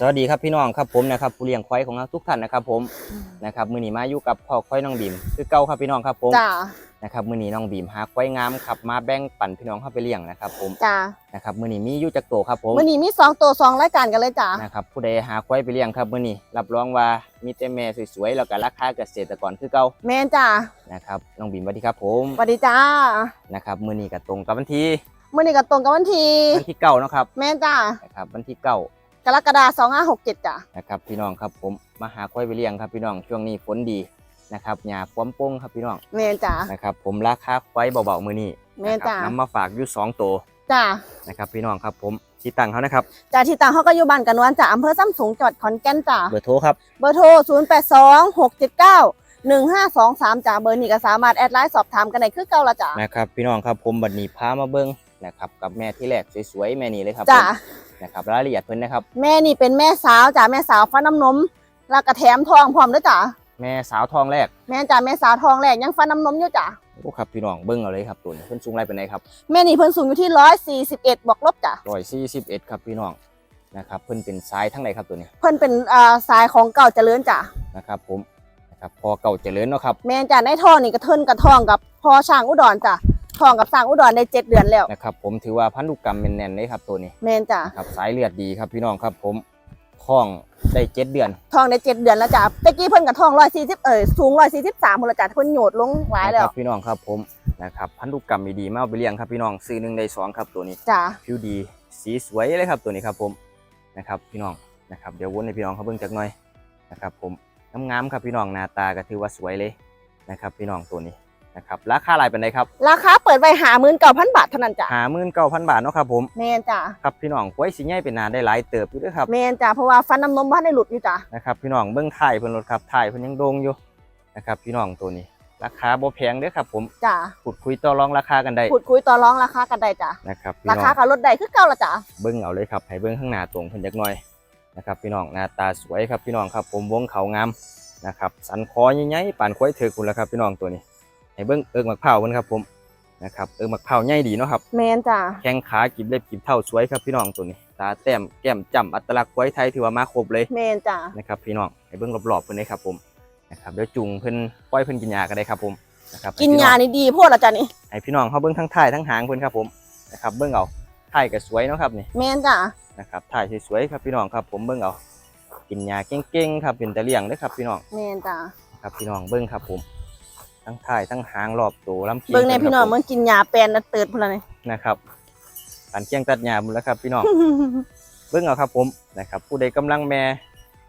สวัสดีครับพี่น้องครับผมนะครับผู้เลี้ยงควายของเราทุกท่านนะครับผมนะครับมื้อนี้มาอยู่กับพ่อควายน้องบีมคือเก่าครับพี่น้องครับผมจ้านะครับมื้อนี้น้องบีมหาควายงามครับมาแบ่งปันพี่น้องเข้าไปเลี้ยงนะครับผมจ้านะครับมื้อนี้มีอยู่จักโตวครับผมวันนี้มีสองตัวสองรายการกันเลยจ้านะครับผู้ใดหาควายไปเลี้ยงครับมื้อนี้รับรองว่ามีแต่แม่สวยๆแล้วก็ราคาเกษตรกรคือเก่าแม่นจ้านะครับน้องบีมสวัสดีครับผมสวัสดีจ้านะครับมื้อนี้ก็ตรงกับวันที่มื่อนี้ก็ตรงกับวันที่วันที่เก้าเนาะครับแม่นจ้านะครับวันที่เก้า กรกฎาสองห้าหกเจ็ดจ้านะครับพี่น้องครับผมมาหาควายไปเลี้ยงครับพี่น้องช่วงนี้ฝนดีนะครับหญ้าความโป่งครับพี่น้องแม่นจ้านะครับผมราคาควายเบาๆมือนี้แม่นจ้ะนะครับนำมาฝากอยู่สองตัวจ้านะครับพี่น้องครับผมที่ตั้งเขานะครับจ้าที่ต่างเขาก็อยู่บ้านกันนวลจ้าอำเภอซ้ำสูงจังหวัดขอนแก่นจ้าเบอร์โทรครับเบอร์โทรศูนย์แปดสองหกเจ็ดเก้าหนึ่งห้าสองสามจ้าเบอร์นี้ก็สามารถแอดไลน์สอบถามกันได้คือเก่าละจ้านะครับพี่น้องครับผมบัดนี้พามาเบิ้งนะครับกับแม่ที่แรกสวยๆแม่นี้เลยครับจ้าผม นะครับรายละเอียดเพิ่นนะครับ แม่นี่เป็นแม่สาวจ้าแม่สาวฟันน้ำนมแล้วก็แถมทองพร้อมด้วยจ้าแม่สาวทองแรกแม่จ้าแม่สาวทองแรกยังฟันน้ำนมอยู่จ้าโอ้ครับพี่น้องเบิ้งเอาเลยครับตัวนี้เพิ่นสูงไรเป็นไงครับแม่นี่เพิ่นสูงอยู่ที่ร้อยสี่สิบเอ็ดบวกลบจ้าร้อยสี่สิบเอ็ดครับพี่น้องนะครับเพิ่นเป็นซ้ายทั้งไหนครับตัวนี้เพิ่นเป็นอ่าสายของเก่าเจริญจ้ะนะครับผมนะครับพอเก่าเจริญเนาะครับแม่นจ้ะในท่อนี่ก็เทินกับทองกับพอช่างอุดรจ้ะ ทองกับสร้างอุดรได้เจ็ดเดือนแล้วนะครับผมถือว่าพันธุกรรมเป็นแน่นเลยครับตัวนี้แม่นจ้ะนะครับสายเลือดดีครับพี่น้องครับผมท้องได้เจ็ดเดือน ทองได้เจ็ดเดือนแล้วจ้ะตะกี้เพิ่นกับทองร้อยสี่สิบเอ่ยสูงร้อยสี่สิบสามพนละจ้ะเพิ่นโยดลงหลายแล้นะควรับพี่น้องครับผมนะครับพันธุกรรมดีๆมาเอาไปเลี้ยงครับพี่น้องซื้อหนึ่งได้สองครับตัวนี้จ้ะผิวดีสีสวยเลยครับตัวนี้ครับผมนะครับพี่น้องนะครับเดี๋ยววนให้พี่น้องเขาเบิ่งจักหน่อยนะครับผมงามๆครับพี่น้องหน้าตาก็ถือว่าสวยเลยนะครับพี่น้องตัวนี้ นะครับราคาหลายเป็นไดครับราคาเปิดไว้หาหมื่นเก้าพันบาทเท่านั้นจ้ะหาหมื่นเก้าพันบาทเนาะครับผมแม่นจ้ะครับพี่น้องกล้วยสีใหญ่เป็นนานได้หลายเติบอยู่เด้วยครับแม่นจ้ะเพราะว่าฟันน้ำนมบ้านได้หลุดอยู่จ้ะนะครับพี่น้องเบิ่งถ่ายเพิ่นรถครับถ่ายเพิ่นยังโด่งอยู่นะครับพี่น้องตัวนี้ราคาบ่แพงเด้อครับผมจ้ะพูดคุยต่อรองราคากันได้พูดคุยต่อรองราคากันได้จ้ะนะครับพี่ราน้องคากับลดได้คือเก่าละจ้ะเบิ้งเอาเลยครับให้เบิ้งข้างหน้าตรงเพิ่นจักหน่อยนะครับพี่น้องหน้าตาสวยครับพี่น้องครับผมวงเขางามนะครับสันคอใหญ่ๆปานควายเถือกคุณแล้วครับพี่น้องตัวนี้ ให้เบิ้งเอิกมักเผาวเพิ่นครับผมนะครับเอิกมักเผาวใหญ่ดีเนาะครับแม่นจ้ะแข้งขากิบเล็บกิบเท่าสวยครับพี่น้องตัวนี้ตาแต้มแก้มจ้ำอัตลักษณ์ควายไทยถือว่ามาครบเลยแม่นจ้ะนะครับพี่น้องให้เบิ้งรอบๆเพิ่นเลยครับผมนะครับเดี๋ยวจุงเพิ่นปล่อยเพิ่นกินยาก็ได้ครับผมนะครับกินให้พี่ยานี่ดีโพดละจ้ะนี่ให้พี่น้องเขาเบิ้งทั้งท้ายทั้งหางเพิ่นครับผมนะครับเบิ้งเอาท้ายก็สวยเนาะครับนี่แม่นจ้ะนะครับถ่ายสวยๆครับพี่น้องครับผมเบิ้งเอากินยาเก่งๆครับเป็นตะเลี่ยงเด้อครับพี่น้องแม่นจ้ะครับพี่น้องเบิ้งครับผม ทั้งถ่ายทั้งหางรอบตัวลำคีเบิ่งในพี่น้องครับผเบิ่งกินยาแปลนน่ะเติดพุ่นละนี่นะครับปันเคียงตัดหญ้าหมดแล้วครับ พี่น้องเบิ้งเอาครับผมนะครับ ผู้ใดกำลังแม่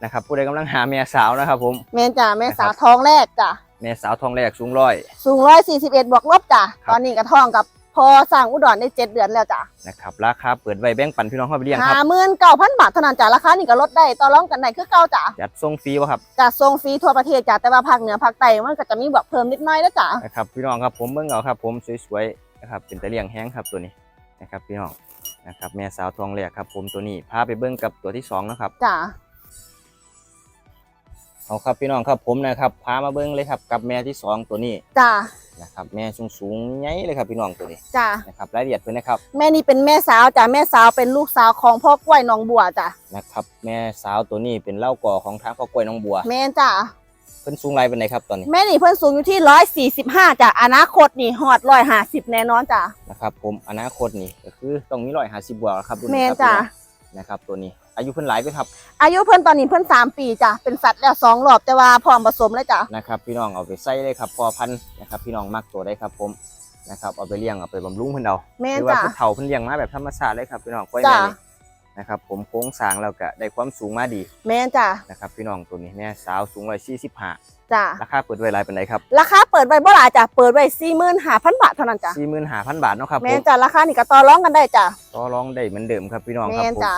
นะครับ ผู้ใดกำลังหาแม่สาวนะครับ ผมแม่นจ้ะแม่สาวนะครับท้องแรกจ้ะแม่สาวทองแรกสูงร้อยสูงร้อยสี่สิบเอ็ดบวกลบจ้ะครับตอนนี้กระท้องกับพ อสร้างอุดรได้เจ็ดเดือนแล้วจ้ะนะครับราคาเปิดไว้แบ่งปันพี่น้องเข้าไปเลี้ยงคห้ารับหมื่นเก้าพันบาทเท่านั้นจ้ะราคานี่ก็ลดได้ต่อรองกันได้คือเก่าจ้ะจัดส่งฟรีวะครับจากทรงฟรีทั่วประเทศจ้ะแต่ว่าภาคเหนือภาคใต้มันก็จะมีบวกเพิ่มนิดหน้อยแล้วจ้ะนะครับพี่น้องครับผมเบิ้งเอาครับ ผมสวยๆนะครับเป็นตะเลี่ยงแห้งครับตัวนี้นะครับพี่น้องนะครับแม่สาวทองแรกครับ ผมตัวนี้พาไปเบิ้งกับตัวที่สองนะครับ จ้ะเอาครับพี่น้องครับผมนะครับพามาเบิ้งเลยครับกับแม่ที่สองตัวนี้จ้ะ นะครับแม่สูงสูงๆใหญ่เลยครับพี่น้องตัวนี้จ้ะนะครับรายละเอียดเพิ่นนะครับ แม่นี่เป็นแม่สาวจ้ะแม่สาวเป็นลูกสาวของพ่อกล้วยหนองบัวจ้ะนะครับ แม่สาวตัวนี้เป็นเล่าก่อของทางพ่อกล้วยน้องบัว แม่นจ้ะเพิ่นสูงไรเป็นไงครับตอนนี้แม่นี่เพิ่นสูงอยู่ที่ร้อยสี่สิบห้าจ้ะอนาคตนี่ฮอดร้อยห้าสิบแน่นอนจ้ะนะครับผมอนาคตนี่ก็คือต้องมีร้อยห้าสิบบวกแล้วครับรุ่นแม่นี้ครับจ้ะพี่น้องนะครับตัวนี้ อายุเพิ่นหลายไปครับอายุเพิ่นตอนนี้เพิ่นสามปีจ้ะเป็นสัตว์แล้วสองรอบแต่ว่าพร้อมผสมแล้วจ้ะนะครับ พี่น้องเอาไปใส่เลยครับพอพันธุ์นะครับพี่น้องมักตัวได้ครับผมนะครับเอาไปเลี้ยงเอาไปบำรุงเพิ่นเอาแม่หนรือว่าจ้ะ ผู้เฒ่าเพิ่นเลี้ยงมาแบบธรรมชาติเลยครับพี่น้องกล้วยจ้ะ แม่นี่นะครับผมโค้งสร้างแล้วก็ได้ความสูงมาดีแม่นจ้ะนะครับพี่น้องตัวนี้แม่สาวสูงร้อยสี่สิบห้าจ้ะราคาเปิดไว้หลายเป็นไรครับราคาเปิดไว้บ่หลายจ้ะเปิดไว้สี่หมื่นห้าพันบาทเท่านั้นจ้ะสี่หมื่นห้าพันบาทเนาะครับผแม่นมจ้ะราคานี่ก็ต่อรองกันได้จ้ะต่อรองได้เหมือนเดิมครับพี่น้องครัแม่บนผม จ้ะ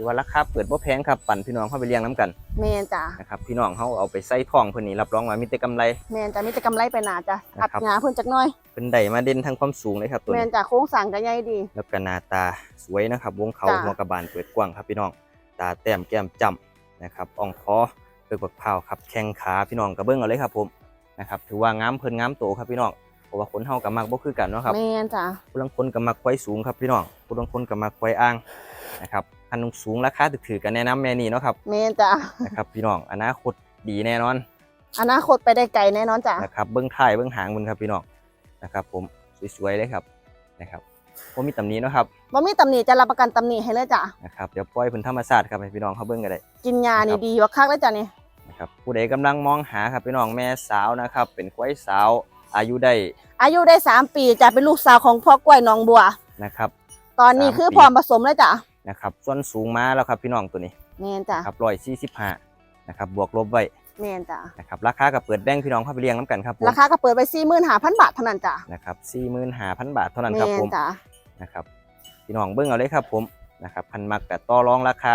ถือว่าราคาเปิดบ่แพงครับปั่นพี่น้องเข้าไปเลี้ยงน้ำกันแม่นจ้ะนะครับพี่น้องเขาเอาไปใส่ทองเพิ่นนี่รับรองว่ามีแต่กำไร แม่นจ้ะมีแต่กำไรไปหนาจ้ะอัดนะครับหงาเพิ่นจักหน้อยเป็นได้มาเด่นทั้งความสูงเลยครับตัวแม่นนี้จ้ะโค้งสร้างก็ใหญ่ดี แล้วก็หน้าตาสวยนะครับวงเขาจ้ะ หัวกระบาลเปิดกว้างครับพี่น้องตาแต้มแก้มจ้ำนะครับอ่องคอเปิดบักเผาวครับแข้งขาพี่น้องกระเบื้องเอาเลยครับผมนะครับถือว่างามเพิ่นงามโตครับพี่น้องเพราะว่าคนเฮากับมักบ่คือกันเนาะครับ แม่นจ้ะผู้ลางคนก็มักควายสูงครับพี่น้องผู้ลางคนก็มักควายอ่างนะครับ คันสูงราคาถือๆกันแนะนำแม่นี่เนาะครับแม่นจ้ะนะครับพี่น้องอนาคตดีแน่นอน อนาคตไปได้ไกลแน่นอนจ้ะนะครับเบื้องท้ายเบื้องหางมันครับพี่น้องนะครับ ผมสวยๆเลยครับนะครับผมมีตำหนี้นาะครับบ่มีตำหนิจะรับประกันตำหนิให้เลยจ้ะนะครับเดี๋ยวปล่อยเพื้นธรรมชาติครับให้พี่น้องเขาเบิ่งกันได้กินยานี่ครับดีกว่าคักเลยจ้ะนี่นะครับผู้ใดกำลังมองหาครับพี่น้องแม่สาวนะครับ เป็นควายสาวอายุได้อายุได้ 3 ปีจะเป็นลูกสาวของพ่อกล้วยหนองบัวนะครับ ตอนนี้สามคือปีพร้อมผสมแล้วจ้ะ นะครับส่วนสูงมาแล้วครับพี่น้องตัวนี้แม่นจ้ะครับร้อยสี่สิบห้านะครับบวกลบไว้แม่นจ้ะนะครับราคากับเปิดแบ่งพี่น้องเข้าไปเลี้ยงน้ำกันครับผมราคาก็เปิดไป45,000บาทเท่านั้นจ้ะนะครับสี่หมื่นห้าพันบาทเท่านั้นคแม่รับนผมจ้ะนะครับพี่น้องเบิ่งเอาเลยครับผมนะครับพันมักกับต่อรองราคา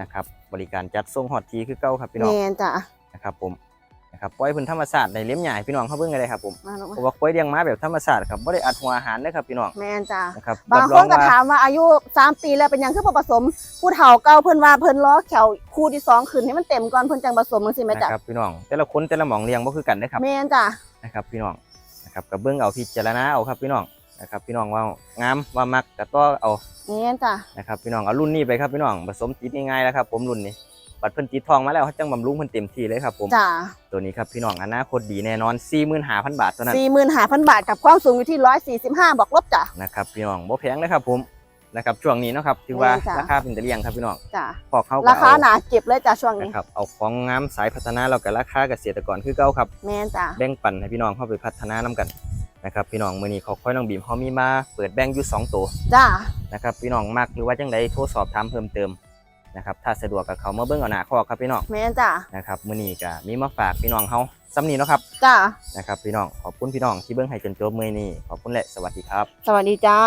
นะครับบริการจัดส่งฮอตทีคือเก่าครับพี่น้องแม่นจ้ะนะครับผมนะ ครับปล่อยเพื้นธรรมชาติในเลี้ยงใหญ่พี่น้องเขาเบิ่งกันเลยครับผมมาลูกเพราะว่าควายเลี้ยงม้าแบบธรรมชาติครับไม่ได้อัดหัวอาหารนะครับพี่น้องแม่นจ้ะนะครับบางรับครอนงก็ว่าถามว่าอายุ 3 ปีแล้วเป็นหยังคือบ่ผสม ผู้เฒ่าเก่าเพิ่นว่าเพิ่นล้อแขวคู่ที่สองขึ้นให้มันเต็มก่อนเพิ่นจังผสมจังซี่แม่นะจ้ะครับพี่น้องแต่ละคนแต่ละหมองเลี้ยงบ่คือกันนะครับแม่นจ้ะนะครับพี่น้องนะครับกับเบิ่งเอาพิจารณาเอาครับพี่น้องนะครับพี่น้องว่างามว่ามักก็ต่อเอาแม่นจ้ะนะครับพี่น้องเอารุ่นนี้ไปครับพี่น้องผสมติดง่ายๆแล้วครับผมรุ่นนี้ บัดเพิ่นติดทองมาแล้วเขาจังบำรุงเพิ่นเต็มที่เลยครับผม จ้ะตัวนี้ครับพี่น้องอนาคตดีแน่นอน 45,000 บาทเท่านั้น45,000บาทกับความสูงอยู่ที่145บอกลบจ้ะ นะครับพี่น้องบ่แพงนะครับผมนะครับช่วงนี้เนาะครับถือว่าแม่นจ้ะ ราคาเป็นตะเลียงครับพี่น้องจ้ะ พอเขาก็ราคาเอหนาเก็บเลยจ้ะช่วงนี้ นะครับเอาของงามสายพัฒนาเรากับราคาเกษตรกรคือเก่าครับ แม่นจ้ะ แบ่งปันให้พี่น้องเข้าไปพัฒนานํกันนะครับพี่น้องมื้อนี้ขอค่อยน้องบีมเขามีมาเปิดแบ่งอยู่สองตัวจ้ะ นะครับพี่น้องมักหรือว่าจังใดโทรสอบถามเพิ่มเติม นะครับถ้าสะดวกกับเขามาเบิ่งเอาหน้าคอกครับพี่น้องแม่นจ้ะนะครับมื้อนี้ก็มีมาฝากพี่น้องเฮาซ้ำนี้เนาะครับจ้ะนะครับพี่น้องขอบคุณพี่น้องที่เบิ่งให้จนจบมื้อนี้ขอบคุณและสวัสดีครับ สวัสดีจ้า